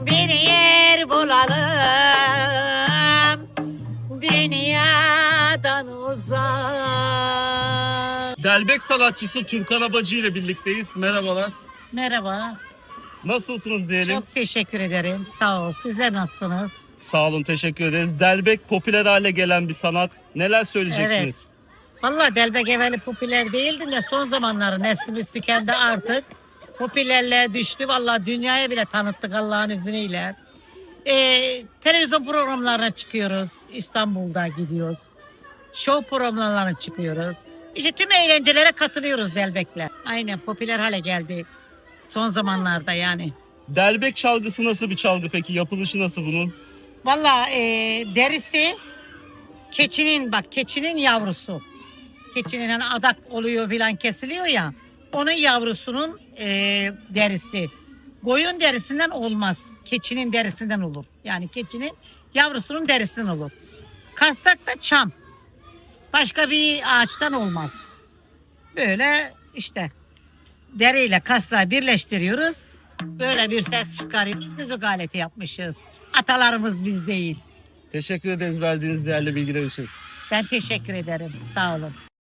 bir yer bulalım dünyadan uzak. Delbek sanatçısı Türkan Abacı ile birlikteyiz. Merhabalar. Merhaba, Nasılsınız diyelim. çok teşekkür ederim. Sağ ol. Sizler nasılsınız? Sağ olun, teşekkür ederiz. Delbek popüler hale gelen bir sanat. Neler söyleyeceksiniz? Vallahi Delbek evveli popüler değildi de son zamanları neslimiz tükendi artık. Popülerliğe düştü. Vallahi dünyaya bile tanıttık Allah'ın izniyle. Ee, televizyon programlarına çıkıyoruz. İstanbul'da gidiyoruz. Show programlarına çıkıyoruz. İşte tüm eğlencelere katılıyoruz Delbek'le. Aynen popüler hale geldi. Son zamanlarda yani. Delbek çalgısı nasıl bir çalgı peki? Yapılışı nasıl bunun? Vallahi e, derisi keçinin bak keçinin yavrusu. Keçinin hani adak oluyor filan kesiliyor ya. Onun yavrusunun e, derisi. Koyun derisinden olmaz. Keçinin derisinden olur. Yani keçinin yavrusunun derisinden olur. Kassak da çam. Başka bir ağaçtan olmaz. Böyle işte deriyle kasla birleştiriyoruz. Böyle bir ses çıkarıyoruz. Müzik aleti yapmışız. Atalarımız biz değil. Teşekkür ederiz verdiğiniz değerli bilgiler için. Ben teşekkür ederim. Sağ olun.